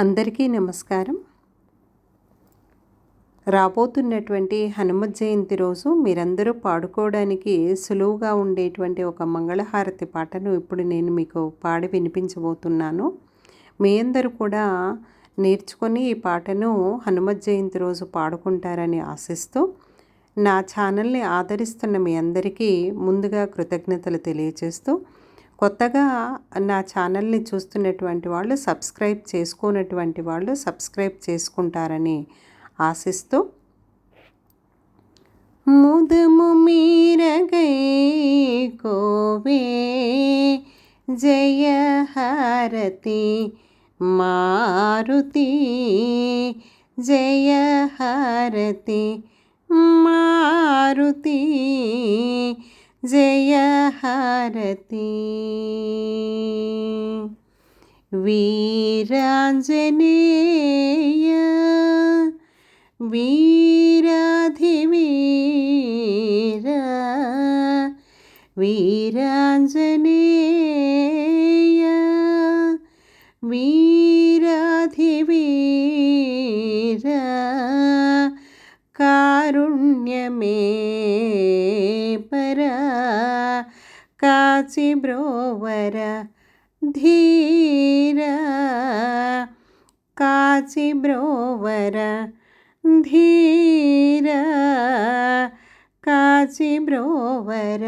అందరికీ నమస్కారం. రాబోతున్నటువంటి హనుమత్ జయంతి రోజు మీరందరూ పాడుకోవడానికి సులువుగా ఉండేటువంటి ఒక మంగళహారతి పాటను ఇప్పుడు నేను మీకు పాడి వినిపించబోతున్నాను. మీ అందరూ కూడా నేర్చుకొని ఈ పాటను హనుమత్ జయంతి రోజు పాడుకుంటారని ఆశిస్తూ నా ఛానల్ని ఆదరిస్తున్న మీ అందరికీ ముందుగా కృతజ్ఞతలు తెలియజేస్తూ కొత్తగా నా ఛానల్ని చూస్తున్నటువంటి వాళ్ళు సబ్స్క్రైబ్ చేసుకున్నటువంటి వాళ్ళు సబ్స్క్రైబ్ చేసుకుంటారని ఆశిస్తూ ముదము మీరగై కోవే జయ హారతి మారుతి జయ హారతి మారుతి ജയഹാരതി. വീരാഞ്ജനേയ വീരാധിവീര വീരാഞ്ജനേയ വീരാധിവീര. കാരുണ്യമേ പര పరా కాచి బ్రోవర ధీర కాచి బ్రోవర ధీర కాచి బ్రోవర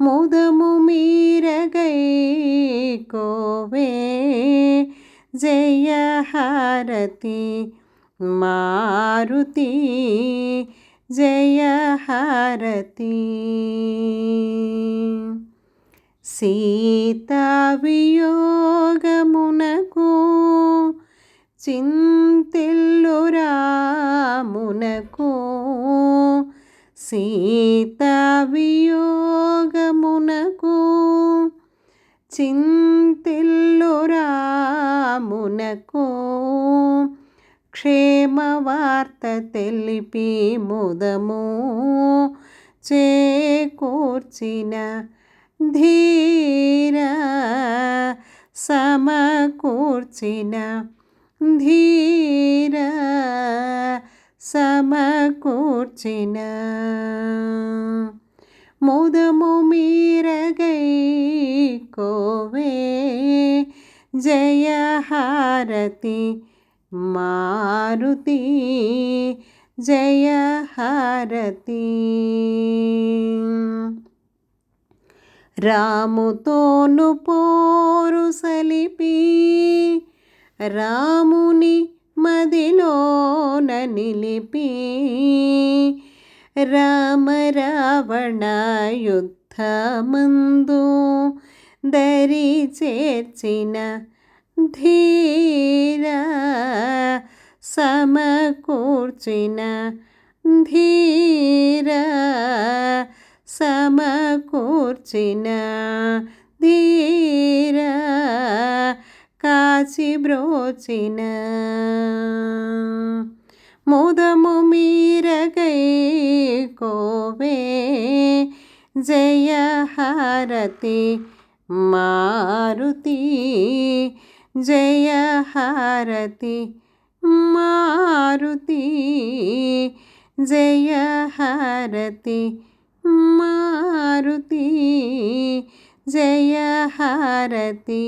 ముదము మీరగై కోవే జయ హారతి మారుతి సీతా వియోగమునకు చింతిల్లు రామునకు సీతా వియోగమునకు చింతిల్లు క్షేమ వార్త తెలిపి ముదము చేకూర్చిన ధీర సమకూర్చిన ధీర సమకూర్చిన ముదము మీరగై కోవే జయ హారతి మారుతి జయ హారతి. రాముతోను పోరు సలిపి రాముని మదిలోన నిలిపి రామ రావణ యుద్ధమందు దరి చేర్చిన ధీర సమకూర్చిన ధీర సమకూర్చిన ధీర కాచి బ్రోచిన ముదము మీరగై కోవే జయ హారతి మారుతి జయ హారతి మారుతి జయ హారతి మారుతి జయ హారతి.